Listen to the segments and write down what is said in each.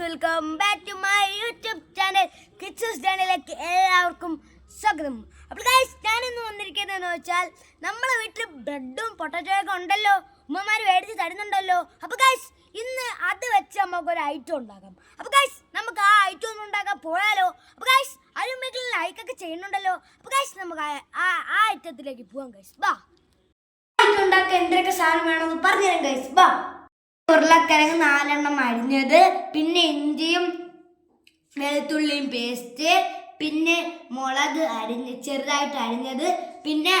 Welcome back to my YouTube channel കിച്ചസ് ചാനലിലേക്ക് എല്ലാവർക്കും സ്വാഗതം. അപ്പോൾ ഗൈസ് ഞാൻ ഇന്ന് വന്നിരിക്കുന്നതെന്ന് വെച്ചാൽ നമ്മളെ വീട്ടിൽ ബ്രെഡും പൊട്ടറ്റോയൊക്കെ ഉണ്ടല്ലോ ഉമ്മമാർ മേടിച്ച് തരുന്നുണ്ടല്ലോ. അപ്പോൾ ഗൈസ് ഇന്ന് അത് വെച്ച് നമുക്ക് ഒരു ഐറ്റം ഉണ്ടാക്കാം. അപ്പോൾ ഗൈസ് നമുക്ക് ആ ഐറ്റം ഒന്നും ഉണ്ടാക്കാൻ പോയാലോ? അപ്പോൾ ഗൈസ് മുമ്പിൽ ലൈക്കൊക്കെ ചെയ്യുന്നുണ്ടല്ലോ. അപ്പോൾ ഗൈസ് നമുക്ക് ആ ആ ഐറ്റത്തിലേക്ക് പോവാം ഗൈസ്. ബാ ഐറ്റം ഉണ്ടാക്കാൻ എന്തൊക്കെ സാധനം വേണമെന്ന് പറഞ്ഞുതരാം ഗൈസ്. ബാ ഉരുളക്കിഴങ്ങ് നാലെണ്ണം അരിഞ്ഞത്. പിന്നെ ഇഞ്ചിയും വെളുത്തുള്ളിയും പേസ്റ്റ്. പിന്നെ മുളക് അരിഞ്ഞ് ചെറുതായിട്ട് അരിഞ്ഞത്. പിന്നെ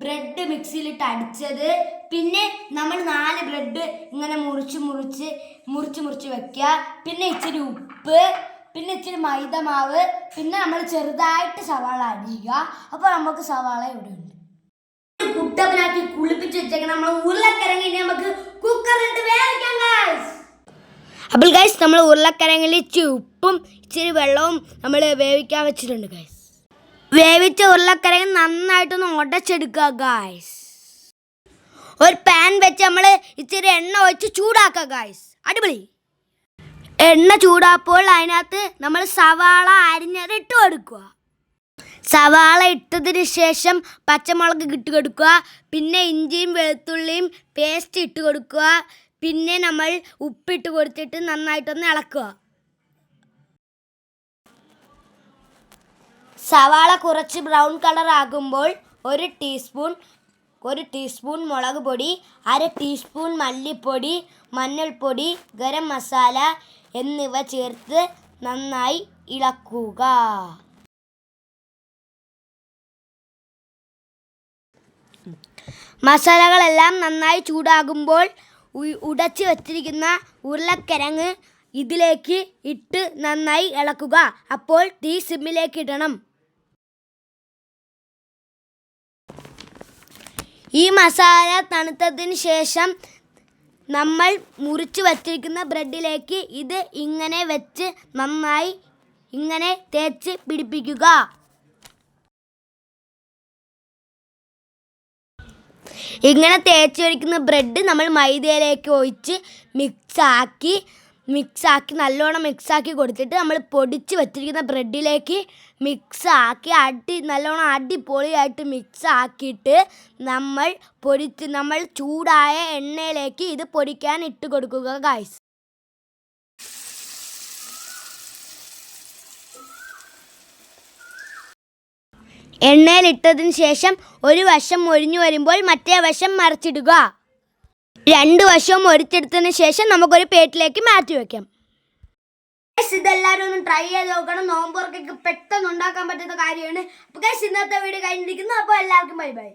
ബ്രെഡ് മിക്സിയിലിട്ട് അടിച്ചത്. പിന്നെ നമ്മൾ നാല് ബ്രെഡ് ഇങ്ങനെ മുറിച്ച് മുറിച്ച് മുറിച്ച് മുറിച്ച് വെക്കുക. പിന്നെ ഇച്ചിരി ഉപ്പ് പിന്നെ ഇച്ചിരി മൈദ മാവ് പിന്നെ നമ്മൾ ചെറുതായിട്ട് സവാള അരിയുക. അപ്പോൾ നമുക്ക് സവാള ഇവിടെ ഉണ്ട്. കുട്ടപ്പിനാക്കി കുളിപ്പിച്ച് വെച്ചേക്കണം. നമ്മൾ ഉരുളക്കിഴങ്ങി ഇനി നമുക്ക് കുക്കറിലിട്ട് വേവിക്കാം ഗൈസ് അപ്പോൾ ഗൈസ് നമ്മൾ ഉരുളക്കിഴങ്ങിൽ ഇച്ചിരി ഉപ്പും ഇച്ചിരി വെള്ളവും നമ്മൾ വേവിക്കാൻ വെച്ചിട്ടുണ്ട് ഗൈസ് വേവിച്ച ഉരുളക്കിഴങ്ങ് നന്നായിട്ടൊന്ന് ഉടച്ചെടുക്കുക ഗൈസ് ഒരു പാൻ വെച്ച് നമ്മൾ ഇച്ചിരി എണ്ണ ഒഴിച്ച് ചൂടാക്കുക ഗൈസ് അടിപൊളി. എണ്ണ ചൂടാപ്പോൾ അതിനകത്ത് നമ്മൾ സവാള അരിഞ്ഞത് ഇട്ട് കൊടുക്കുക. സവാള ഇട്ടതിന് ശേഷം പച്ചമുളക് ഇട്ട് കൊടുക്കുക പിന്നെ ഇഞ്ചിയും വെളുത്തുള്ളിയും പേസ്റ്റ് ഇട്ട് കൊടുക്കുക. പിന്നെ നമ്മൾ ഉപ്പിട്ട് കൊടുത്തിട്ട് നന്നായിട്ടൊന്ന് ഇളക്കുക. സവാള കുറച്ച് ബ്രൗൺ കളർ ആകുമ്പോൾ ഒരു ടീസ്പൂൺ ഒരു ടീസ്പൂൺ മുളക് പൊടി അര ടീസ്പൂൺ മല്ലിപ്പൊടി മഞ്ഞൾപ്പൊടി ഗരം മസാല എന്നിവ ചേർത്ത് നന്നായി ഇളക്കുക. മസാലകളെല്ലാം നന്നായി ചൂടാകുമ്പോൾ ഉടച്ച് വച്ചിരിക്കുന്ന ഉരുളക്കിഴങ്ങ് ഇതിലേക്ക് ഇട്ട് നന്നായി ഇളക്കുക. അപ്പോൾ തീ സിമ്മിലേക്ക് ഇടണം. ഈ മസാല തണുത്തതിന് ശേഷം നമ്മൾ മുറിച്ച് വച്ചിരിക്കുന്ന ബ്രെഡിലേക്ക് ഇത് ഇങ്ങനെ വെച്ച് നന്നായി ഇങ്ങനെ തേച്ച് പിടിപ്പിക്കുക. ഇങ്ങനെ തേച്ച് വയ്ക്കുന്ന ബ്രെഡ് നമ്മൾ മൈദയിലേക്ക് ഒഴിച്ച് മിക്സാക്കി മിക്സാക്കി നല്ലോണം മിക്സാക്കി കൊടുത്തിട്ട് നമ്മൾ പൊടിച്ച് വെച്ചിരിക്കുന്ന ബ്രെഡിലേക്ക് മിക്സാക്കി അടി നല്ലോണം അടിപൊളിയായിട്ട് മിക്സാക്കിയിട്ട് നമ്മൾ പൊടിച്ച് നമ്മൾ ചൂടായ എണ്ണയിലേക്ക് ഇത് പൊടിക്കാൻ ഇട്ട് കൊടുക്കുക ഗായ്സ് എണ്ണയിലിട്ടതിന് ശേഷം ഒരു വശം ഒഴിഞ്ഞു വരുമ്പോൾ മറ്റേ വശം മറിച്ചിടുക. രണ്ട് വശവും ഒരിച്ചെടുത്തതിന് ശേഷം നമുക്കൊരു പേറ്റിലേക്ക് മാറ്റി വയ്ക്കാം ഇതെല്ലാവരും ഒന്ന് ട്രൈ ചെയ്ത് നോക്കണം. നോമ്പുറക്കൊക്കെ പെട്ടെന്ന് ഉണ്ടാക്കാൻ പറ്റുന്ന കാര്യമാണ്. അപ്പോൾ ഇന്നത്തെ വീഡിയോ കഴിഞ്ഞിരിക്കുന്നു. അപ്പോൾ എല്ലാവർക്കും ബൈ ബൈ